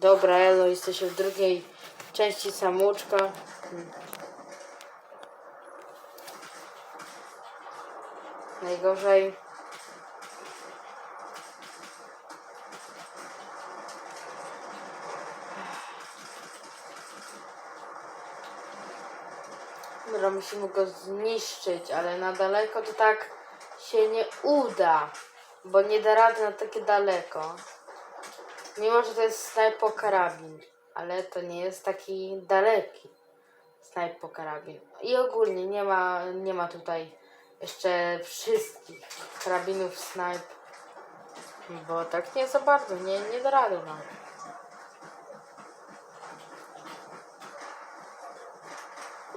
Dobra, Elo, jesteśmy w drugiej części samouczka. Najgorzej. Dobra, musimy go zniszczyć, ale na daleko to tak się nie uda, bo nie da rady na takie daleko. Mimo, że to jest snajpo karabin, ale to nie jest taki daleki snajpo karabin. I ogólnie nie ma, nie ma tutaj jeszcze wszystkich karabinów snajp, bo tak nie za bardzo, nie, nie da rady nam.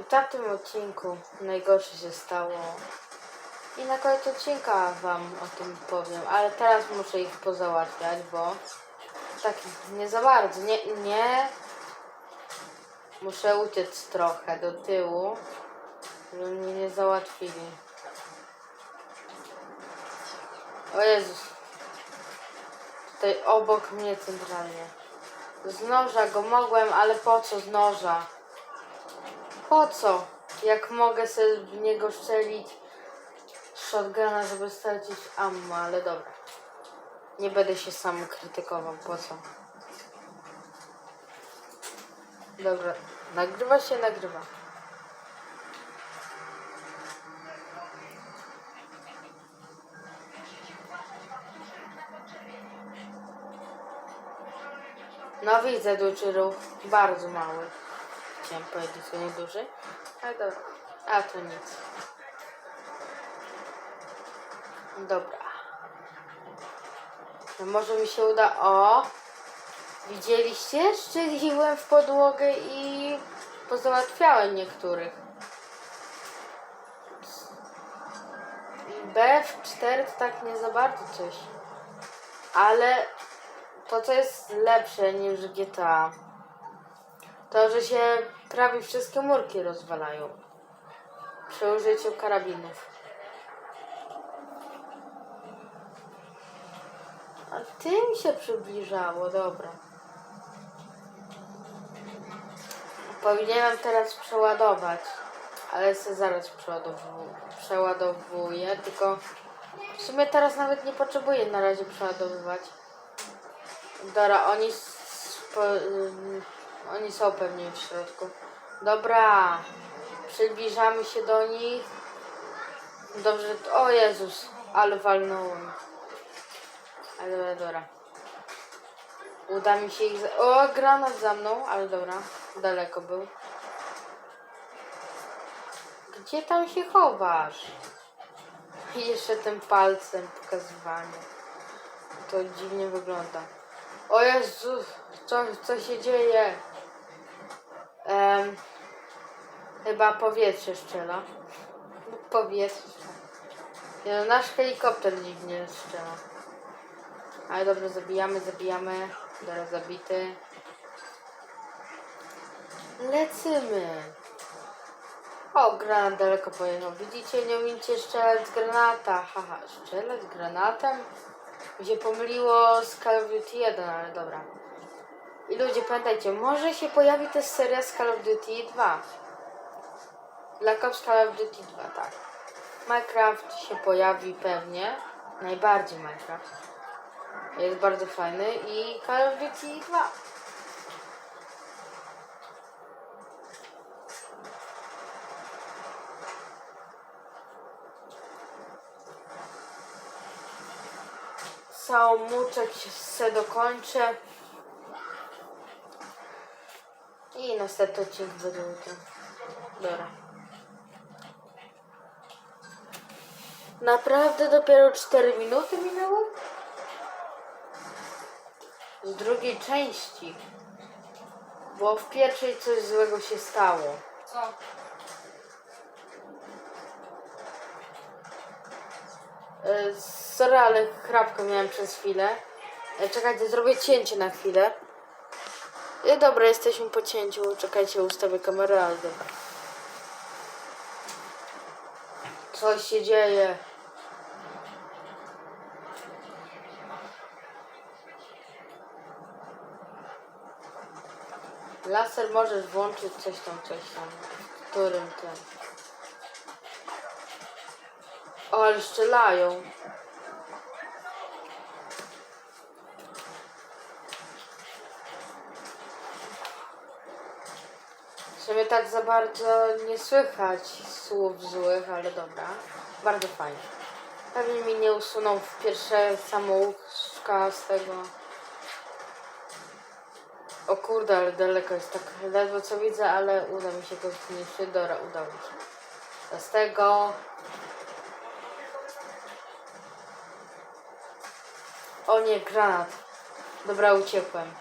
I tak w tym odcinku najgorsze się stało. I na koniec odcinka wam o tym powiem, ale teraz muszę ich pozałatwiać, bo tak nie za bardzo, nie, nie. Muszę uciec trochę do tyłu, żeby mnie nie załatwili. O Jezus. Tutaj obok mnie centralnie. Z noża go mogłem, ale po co z noża? Po co? Jak mogę sobie w niego strzelić shotguna, żeby stracić ammo, ale dobra. Nie będę się sam krytykował, po co? Dobra, nagrywa się, nagrywa. No widzę duży ruch, bardzo mały. Chciałem powiedzieć, że nie duży, ale dobra. A to nic. Dobra. No może mi się uda. O! Widzieliście? Strzeliłem w podłogę i pozałatwiałem niektórych. BF4 to tak nie za bardzo coś. Ale to, co jest lepsze niż GTA, to, że się prawie wszystkie murki rozwalają przy użyciu karabinów. A tym się przybliżało, dobra. Powinienem teraz przeładować, ale se zaraz przeładowuję, tylko w sumie teraz nawet nie potrzebuję na razie przeładowywać. Dobra, oni, ym, oni są pewnie w środku. Dobra, przybliżamy się do nich. Dobrze, o Jezus, ale walnąłem. Ale dobra, dobra. Uda mi się ich... Za... O, granat za mną, ale dobra. Daleko był. Gdzie tam się chowasz? Jeszcze tym palcem pokazywanie. To dziwnie wygląda. O Jezu, co, co się dzieje? Em, chyba powietrze strzela. Powietrze. No, nasz helikopter dziwnie strzela. Ale dobrze, zabijamy, zabijamy. Teraz zabity. Lecymy. O, granat daleko pojechał. Widzicie, nie umiecie strzelać z granata. Haha, strzelać z granatem? Mi się pomyliło z Call of Duty 1, ale dobra. I ludzie, pamiętajcie, może się pojawi też seria z Call of Duty 2. Black Ops Call of Duty 2, tak. Minecraft się pojawi pewnie. Najbardziej Minecraft. Jest bardzo fajny i Call of Duty 2. Samomuczek się se dokończę. I następny odcinek będzie. Dobra. Naprawdę dopiero 4 minuty minęło? Z drugiej części. Bo w pierwszej coś złego się stało. Co? E, Sorry, ale chrapkę miałem przez chwilę. E, Czekajcie, zrobię cięcie na chwilę. I dobra, jesteśmy po cięciu. Czekajcie, ustawię kamerę, ale dobra. Coś się dzieje. Laser możesz włączyć coś tam, coś tam. W którym ten. O, ale strzelają. Sumie tak za bardzo nie słychać słów złych, ale dobra. Bardzo fajnie. Pewnie mi nie usuną w pierwsze samouczka z tego. O kurde, ale daleko jest tak ledwo co widzę, ale uda mi się go zniszczyć. Dobra, udało mi się. Z tego... O nie, granat. Dobra, uciekłem.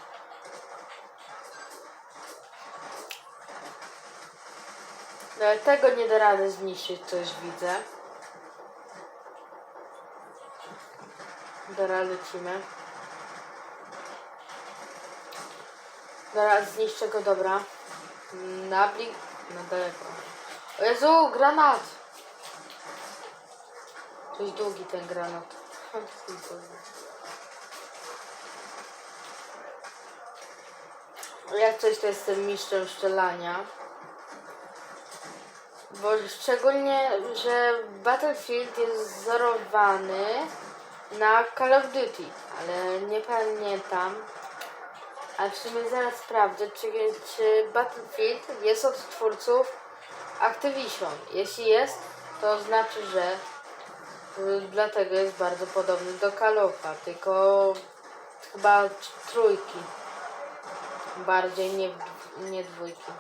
No, ale tego nie da rady zniszczyć, co już widzę. Dobra, lecimy. Dobra, zniszczę go, dobra. Na blik... Na daleko. O Jezu, granat! Coś długi ten granat. Jak coś to jestem mistrzem strzelania. Bo szczególnie, że Battlefield jest wzorowany na Call of Duty, ale nie pamiętam. A w sumie zaraz sprawdzę, czy, czy Battlefield jest od twórców Activision. Jeśli jest, to znaczy, że y, dlatego jest bardzo podobny do Call of'a, tylko chyba trójki. Bardziej nie, nie dwójki.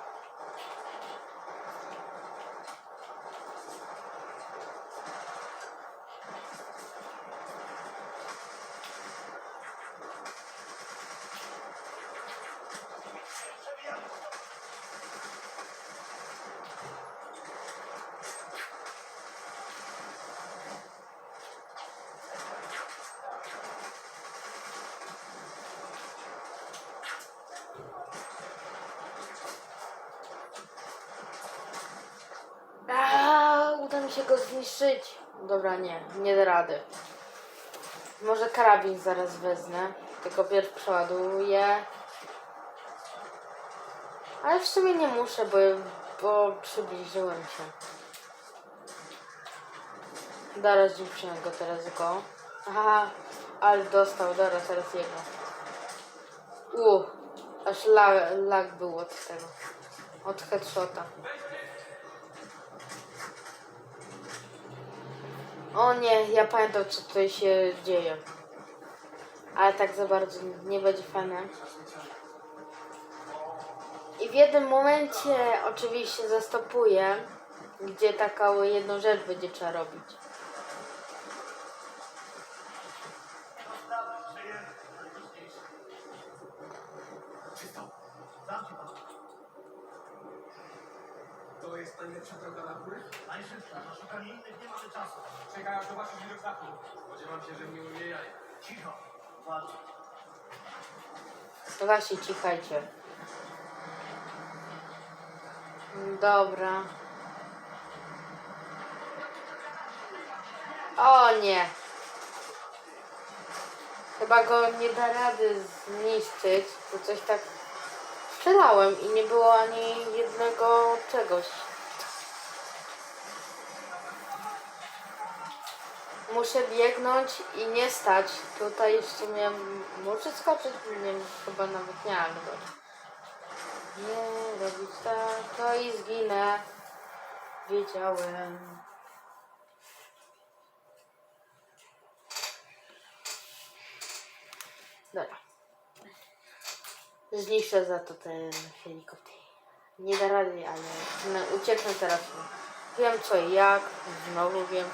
Aaaa, uda mi się go zniszczyć. Dobra, nie, nie da rady. Może karabin zaraz wezmę. Tylko pierw przeładuję. Ale w sumie nie muszę, bo, bo przybliżyłem się. Dobra, zniszczyłem go teraz go. Aha, ale dostał, dobra, teraz jego. U, aż lag, lag był od tego. Od headshota. O nie, ja pamiętam co tutaj się dzieje. Ale tak za bardzo nie będzie fajne. I w jednym momencie oczywiście zastopuję, gdzie taką jedną rzecz będzie trzeba robić. Jest najlepsza droga na górę? Najszybsza, na szukanie innych nie mamy czasu. Czekaj aż zobaczysz widok znaku. Spodziewam się, że mnie umie jaj. Cicho. No właśnie, cichajcie. Dobra. O nie. Chyba go nie da rady zniszczyć, bo coś tak strzelałem i nie było ani jednego czegoś. Muszę biegnąć i nie stać. Tutaj w sumie muszę skoczyć, nie chyba nawet nie, ale dobra. Nie robić tak, to i zginę. Wiedziałem. Dobra. Zniszczę za to ten helikopter. Nie da rady, ale no, ucieknę teraz. Wiem co i jak, znowu wiem.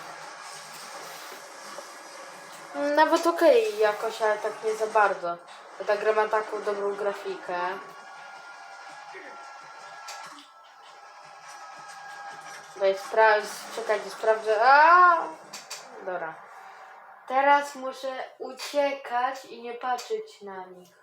Nawet okej jakoś, ale tak nie za bardzo. Bo ta gra ma taką dobrą grafikę. Daj sprawdź, czekajcie, sprawdzę. A! Dobra. Teraz muszę uciekać i nie patrzeć na nich.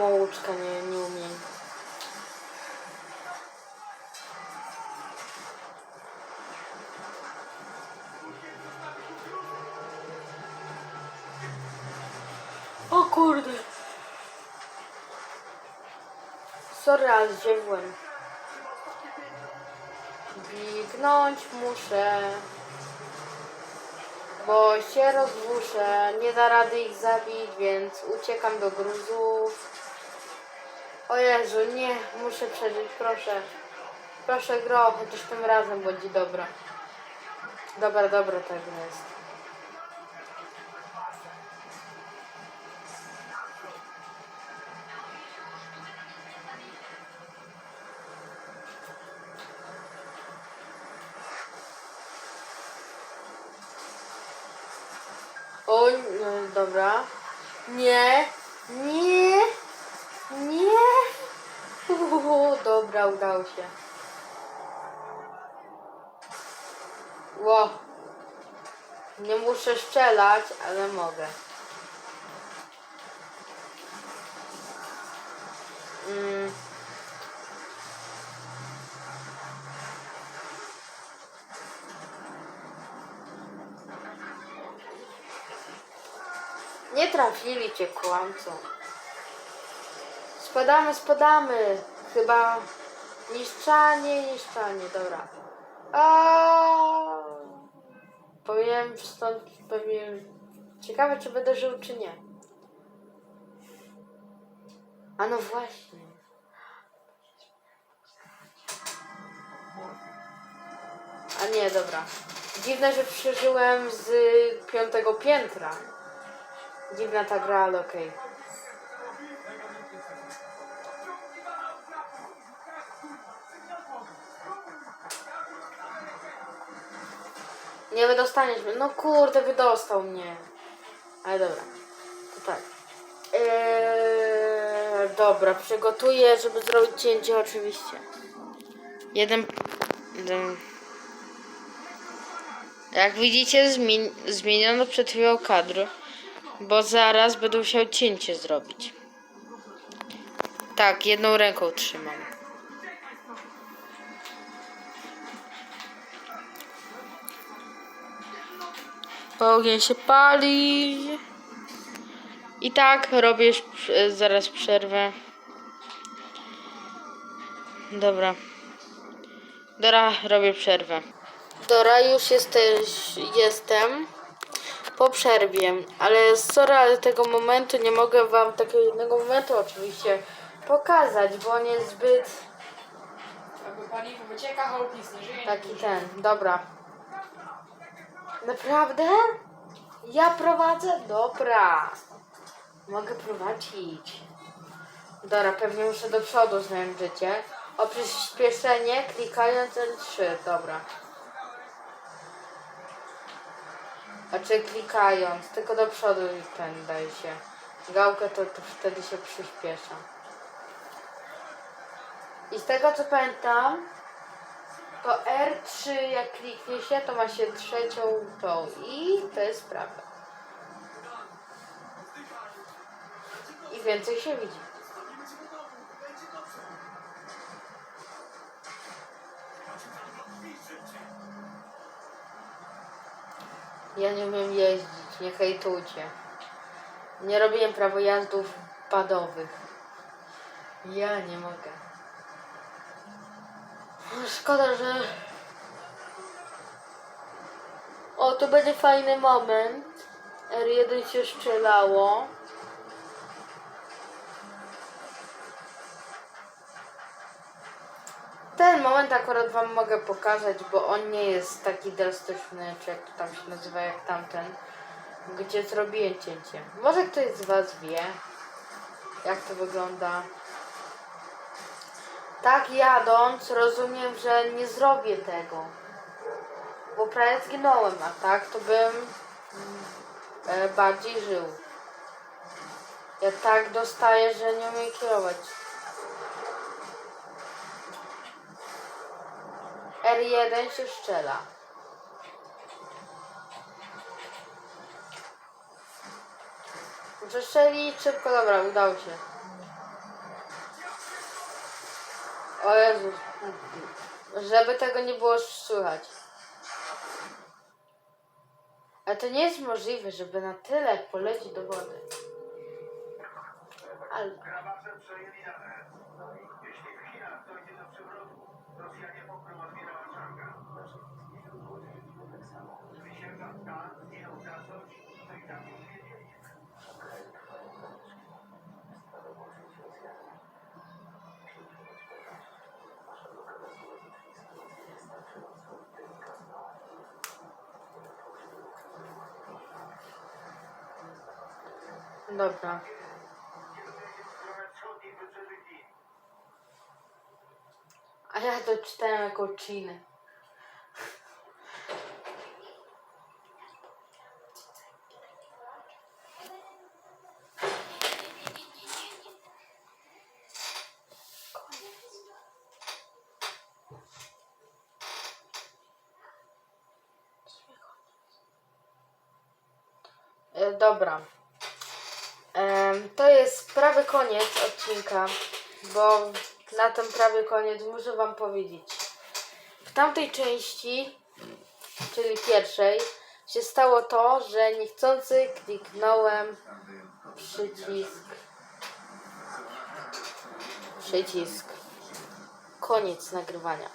samo nie, nie umiem. O kurde. Sorry, ale zdziewłem. Biegnąć muszę. Bo się rozwuszę. Nie da rady ich zabić, więc uciekam do gruzów. O Jezu, nie. Muszę przeżyć, proszę. Proszę gro, chociaż tym razem będzie dobra. Dobra, dobra, tak jest. O, no, dobra. Nie, Ło. Nie muszę strzelać, ale mogę. Mm. Nie trafili cię. Spadamy, spadamy. Chyba niszczanie, niszczanie, dobra. A Powinienem stąd pewnie. Ciekawe, czy będę żył, czy nie. A no właśnie. A nie, dobra. Dziwne, że przeżyłem z piątego piętra. Dziwna ta gra, ale okej. Nie wydostaniesz mnie. No kurde, wydostał mnie. Ale dobra. To tak. Eee, dobra, przygotuję, żeby zrobić cięcie oczywiście. Jeden... jeden. Jak widzicie, zmien... zmieniono przed chwilą kadr, bo zaraz będę musiał cięcie zrobić. Tak, jedną ręką trzymam. Ogień się pali. I tak robię już przy- zaraz przerwę. Dobra. Dora, robię przerwę. Dora, już jesteś, jestem po przerwie, ale sorry, ale tego momentu nie mogę wam takiego jednego momentu oczywiście pokazać, bo on jest zbyt Jakby paliwo wycieka, nic nie żyje. taki ten. Dobra. Naprawdę? Ja prowadzę? Dobra. Mogę prowadzić. Dobra, pewnie muszę do przodu zmienić życie. O przyspieszenie klikając L3. Dobra. Znaczy klikając, tylko do przodu ten daje się. Gałkę to, to wtedy się przyspiesza. I z tego co pamiętam, to R3 jak kliknie się, to ma się trzecią tą i to jest prawda. I więcej się widzi. Ja nie umiem jeździć, nie hejtujcie. Nie robiłem prawojazdów padowych. Ja nie mogę. Szkoda, że. O, to będzie fajny moment. R1 się strzelało. Ten moment akurat wam mogę pokazać, bo on nie jest taki drastyczny, czy jak to tam się nazywa, jak tamten, gdzie zrobiłem cięcie. Może ktoś z was wie, jak to wygląda. Tak jadąc, rozumiem, że nie zrobię tego. Bo prawie zginąłem, a tak to bym mm, e, bardziej żył. Ja tak dostaję, że nie umiem kierować. R1 się szczela. Strzelić szybko, dobra, udało się. O Jezus. Żeby tego nie było słychać. Ale to nie jest możliwe, żeby na tyle polecieć do wody. Ale... Dobra. A ja to czytałem jako Chiny. E, Dobra. To jest prawy koniec odcinka, bo na ten prawy koniec muszę Wam powiedzieć. W tamtej części, czyli pierwszej, się stało to, że niechcący kliknąłem przycisk. Przycisk. Koniec nagrywania.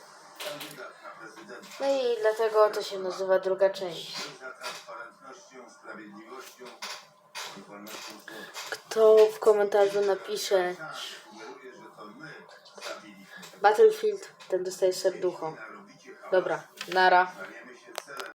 No i dlatego to się nazywa druga część. Kto w komentarzu napisze Battlefield, ten dostaje serducho. Dobra, nara.